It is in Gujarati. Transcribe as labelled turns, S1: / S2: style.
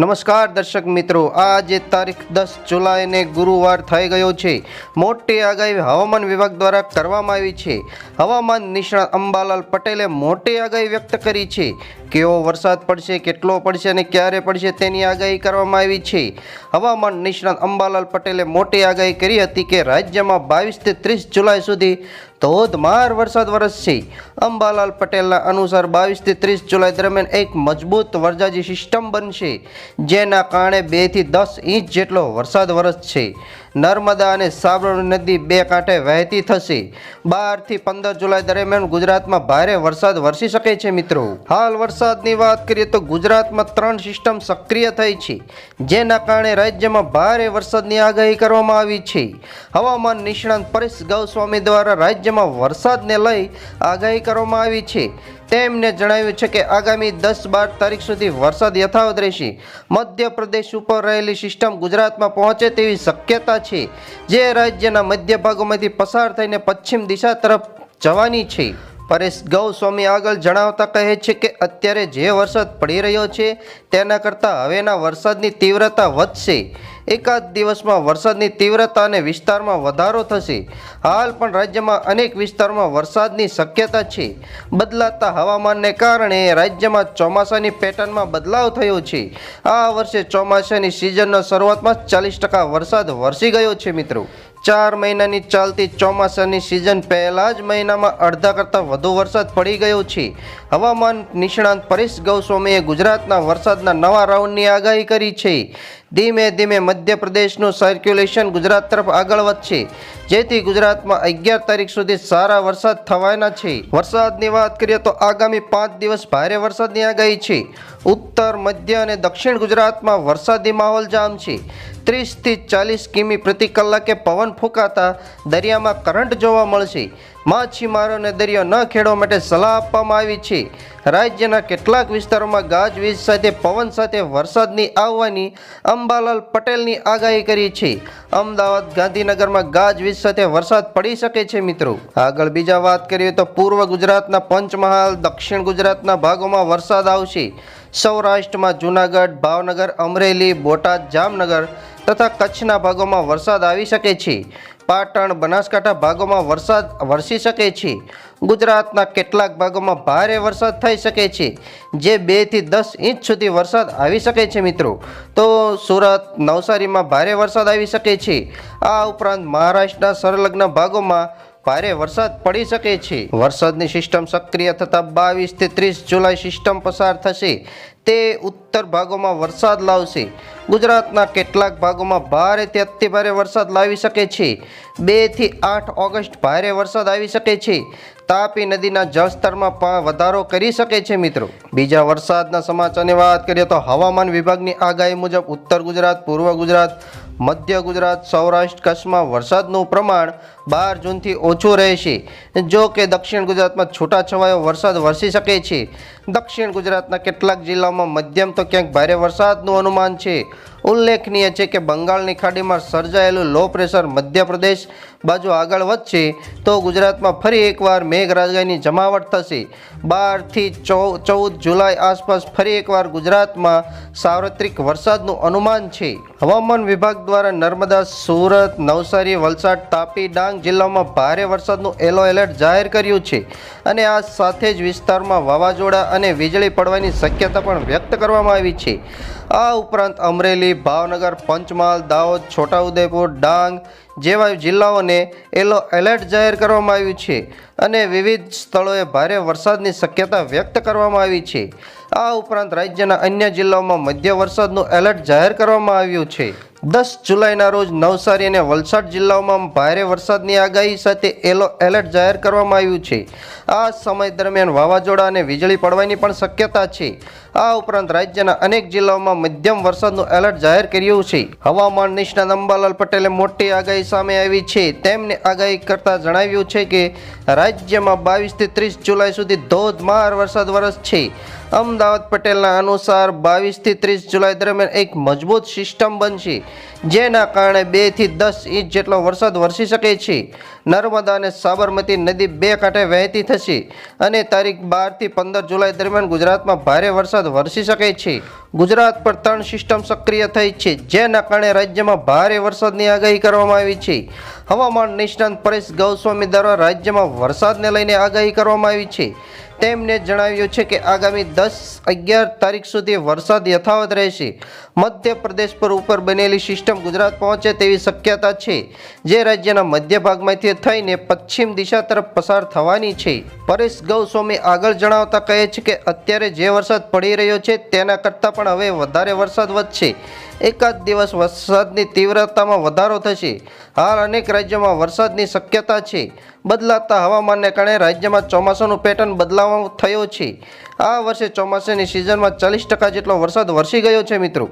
S1: નમસ્કાર દર્શક મિત્રો, આજે તારીખ દસ જુલાઈને ગુરુવાર થઈ ગયો છે. મોટી આગાહી હવામાન વિભાગ દ્વારા કરવામાં આવી છે. હવામાન નિષ્ણાત અંબાલાલ પટેલે મોટી આગાહી વ્યક્ત કરી છે. કેવો વરસાદ પડશે, કેટલો પડશે અને ક્યારે પડશે તેની આગાહી કરવામાં આવી છે. હવામાન નિષ્ણાત અંબાલાલ પટેલે મોટી આગાહી કરી હતી કે રાજ્યમાં બાવીસથી ત્રીસ જુલાઈ સુધી ધોધમાર વરસાદ વરસશે. અંબાલાલ પટેલના અનુસાર બાવીસથી ત્રીસ જુલાઈ દરમિયાન એક મજબૂત વરસાદી સિસ્ટમ બનશે, જેના કારણે બેથી દસ ઇંચ જેટલો વરસાદ વરસશે. નર્મદા અને સાબરમતી નદી બે કાંઠે વહેતી થશે. બારથી પંદર જુલાઈ દરમિયાન ગુજરાતમાં ભારે વરસાદ વરસી શકે છે મિત્રો. હાલ વરસાદની વાત કરીએ તો ગુજરાતમાં ત્રણ સિસ્ટમ સક્રિય થઈ છે, જેના કારણે રાજ્યમાં ભારે વરસાદની આગાહી કરવામાં આવી છે. હવામાન નિષ્ણાંત પરેશ ગૌસ્વામી દ્વારા રાજ્યમાં વરસાદને લઈ આગાહી કરવામાં આવી છે. તેમને જણાવ્યું છે કે આગામી દસ બાર તારીખ સુધી વરસાદ યથાવત રહેશે. મધ્યપ્રદેશ ઉપર રહેલી સિસ્ટમ ગુજરાતમાં પહોંચે તેવી શક્યતા છે. જે રાજ્યના મધ્ય ભાગોમાંથી પસાર થઈને પશ્ચિમ દિશા તરફ જવાની છે. પરેશ ગૌસ્વામી આગળ જણાવતા કહે છે કે અત્યારે જે વરસાદ પડી રહ્યો છે, તેના કરતાં હવેના વરસાદની તીવ્રતા વધશે. એકાદ દિવસમાં વરસાદની તીવ્રતા અને વિસ્તારમાં વધારો થશે. હાલ પણ રાજ્યમાં અનેક વિસ્તારોમાં વરસાદની શક્યતા છે. બદલાતા હવામાનને કારણે રાજ્યમાં ચોમાસાની પેટર્નમાં બદલાવ થયો છે. આ વર્ષે ચોમાસાની સિઝનના શરૂઆતમાં ચાલીસ ટકા વરસાદ વરસી ગયો છે મિત્રો. ચાર મહિનાની ચાલતી ચોમાસાની સિઝન પહેલા જ મહિનામાં અડધા કરતાં વધુ વરસાદ પડી ગયો છે. હવામાન નિષ્ણાંત પરેશ ગૌસ્વામીએ ગુજરાતના વરસાદના નવા રાઉન્ડની આગાહી કરી છે. ધીમે ધીમે મધ્યપ્રદેશનું સર્ક્યુલેશન ગુજરાત તરફ આગળ વધશે, જેથી ગુજરાતમાં અગિયાર તારીખ સુધી સારા વરસાદ થવાના છે. વરસાદની વાત કરીએ તો આગામી પાંચ દિવસ ભારે વરસાદની આગાહી છે. ઉત્તર, મધ્ય અને દક્ષિણ ગુજરાતમાં વરસાદી માહોલ જામશે ત્રીસથી ચાલીસ કિમી પ્રતિ કલાકે પવન ફૂંકાતા દરિયામાં કરંટ જોવા મળશે. માછીમારોને દરિયો ન ખેડવા માટે સલાહ આપવામાં આવી છે. રાજ્યના કેટલાક વિસ્તારોમાં ગાજવીજ સાથે પવન સાથે વરસાદની આવવાની અંબાલાલ પટેલની આગાહી કરી છે. અમદાવાદ ગાંધીનગરમાં ગાજવીજ સાથે વરસાદ પડી શકે છે મિત્રો. આગળ બીજા વાત કરીએ તો પૂર્વ ગુજરાતના પંચમહાલ, દક્ષિણ ગુજરાતના ભાગોમાં વરસાદ આવશે. સૌરાષ્ટ્રમાં જૂનાગઢ, ભાવનગર, અમરેલી, બોટાદ, જામનગર તથા કચ્છના ભાગોમાં વરસાદ આવી શકે છે. પાટણ, બનાસકાંઠા ભાગોમાં વરસાદ વરસી શકે છે. ગુજરાતના કેટલાક ભાગોમાં ભારે વરસાદ થઈ શકે છે. જે બેથી દસ ઇંચ સુધી વરસાદ આવી શકે છે મિત્રો. તો સુરત, નવસારીમાં ભારે વરસાદ આવી શકે છે. આ ઉપરાંત મહારાષ્ટ્રના સંલગ્ન ભાગોમાં ભારે વરસાદ પડી શકે છે. વરસાદની સિસ્ટમ સક્રિય થતાં બાવીસથી ત્રીસ જુલાઈ સિસ્ટમ પસાર થશે. તે ઉત્તર ભાગોમાં વરસાદ લાવશે. ગુજરાતના કેટલાક ભાગોમાં ભારેથી અતિભારે વરસાદ લાવી શકે છે. બેથી આઠ ઓગસ્ટ ભારે વરસાદ આવી શકે છે. તાપી નદીના જળસ્તરમાં વધારો કરી શકે છે મિત્રો. બીજા વરસાદના સમાચારની વાત કરીએ તો હવામાન વિભાગની આગાહી મુજબ ઉત્તર ગુજરાત, પૂર્વ ગુજરાત, મધ્ય ગુજરાત, સૌરાષ્ટ્ર કચ્છમાં વરસાદનું પ્રમાણ બાર જૂનથી ઓછું રહેશે જો કે દક્ષિણ ગુજરાતમાં છૂટાછવાયો વરસાદ વરસી શકે છે. દક્ષિણ ગુજરાતના કેટલાક જિલ્લાઓમાં મધ્યમ તો ક્યાંક ભારે વરસાદનું અનુમાન છે. ઉલ્લેખનીય છે કે બંગાળની ખાડીમાં સર્જાયેલું લો પ્રેશર મધ્યપ્રદેશ બાજુ આગળ વધશે તો ગુજરાતમાં ફરી એકવાર મેઘરાજાની જમાવટ થશે. બારથી ચૌદ જુલાઈ આસપાસ ફરી એકવાર ગુજરાતમાં સાર્વત્રિક વરસાદનું અનુમાન છે. હવામાન વિભાગ દ્વારા નર્મદા, સુરત, નવસારી, વલસાડ, તાપી, ડાંગ જિલ્લામાં ભારે વરસાદનું યલો એલર્ટ જાહેર કર્યું છે. અને આ સાથે જ વિસ્તારમાં વાવાઝોડા અને વીજળી પડવાની શક્યતા પણ વ્યક્ત કરવામાં આવી છે. આ ઉપરાંત અમરેલી, ભાવનગર, પંચમહાલ, દાહોદ, છોટાઉદેપુર, ડાંગ જેવા જિલ્લાઓને એલો એલર્ટ જાહેર કરવામાં આવ્યું છે. અને વિવિધ સ્થળોએ ભારે વરસાદની શક્યતા વ્યક્ત કરવામાં આવી છે. આ ઉપરાંત રાજ્યના અન્ય જિલ્લાઓમાં મધ્ય વરસાદનું એલર્ટ જાહેર કરવામાં આવ્યું છે. દસ જુલાઈના રોજ નવસારી અને વલસાડ જિલ્લાઓમાં ભારે વરસાદની આગાહી સાથે એલો એલર્ટ જાહેર કરવામાં આવ્યું છે. આ સમય દરમિયાન વાવાઝોડા અને વીજળી પડવાની પણ શક્યતા છે. આ ઉપરાંત રાજ્યના અનેક જિલ્લાઓમાં મધ્યમ વરસાદનું એલર્ટ જાહેર કર્યું છે. હવામાન નિષ્ણાત અંબાલાલ પટેલે મોટી આગાહી સામે આવી છે. તેમને આગાહી કરતા જણાવ્યું છે કે રાજ્યમાં બાવીસથી ત્રીસ જુલાઈ સુધી ધોધમાર વરસાદ વરસશે. અમદાવાદ પટેલના અનુસાર બાવીસથી ત્રીસ જુલાઈ દરમિયાન એક મજબૂત સિસ્ટમ બનશે, જેના કારણે બેથી દસ ઇંચ જેટલો વરસાદ વરસી શકે છે. નર્મદા અને સાબરમતી નદી બે કાંઠે વહેતી થશે અને તારીખ બારથી પંદર જુલાઈ દરમિયાન ગુજરાતમાં ભારે વરસાદ વરસી શકે છે. ગુજરાત પર ત્રણ સિસ્ટમ સક્રિય થઈ છે, જેના કારણે રાજ્યમાં ભારે વરસાદની આગાહી કરવામાં આવી છે. હવામાન નિષ્ણાંત પરેશ ગૌસ્વામી દ્વારા રાજ્યમાં વરસાદને લઈને આગાહી કરવામાં આવી છે. તેમને જણાવ્યું છે કે આગામી દસ અગિયાર તારીખ સુધી વરસાદ યથાવત રહેશે. મધ્યપ્રદેશ પર ઉપર બનેલી સિસ્ટમ ગુજરાત પહોંચે તેવી શક્યતા છે, જે રાજ્યના મધ્ય ભાગમાંથી થઈને પશ્ચિમ દિશા તરફ પસાર થવાની છે. પરેશ ગૌસ્વામી આગળ જણાવતા કહે છે કે અત્યારે જે વરસાદ પડી રહ્યો છે તેના કરતાં પણ હવે વધારે વરસાદ વધશે. એકાદ દિવસ વરસાદની તીવ્રતામાં વધારો થશે. હાલ અનેક રાજ્યોમાં વરસાદની શક્યતા છે. બદલાતા હવામાનને કારણે રાજ્યમાં ચોમાસાનું પેટર્ન બદલાવ થયો છે. આ વર્ષે ચોમાસાની સિઝનમાં ચાલીસ ટકા જેટલો વરસાદ વરસી ગયો છે મિત્રો.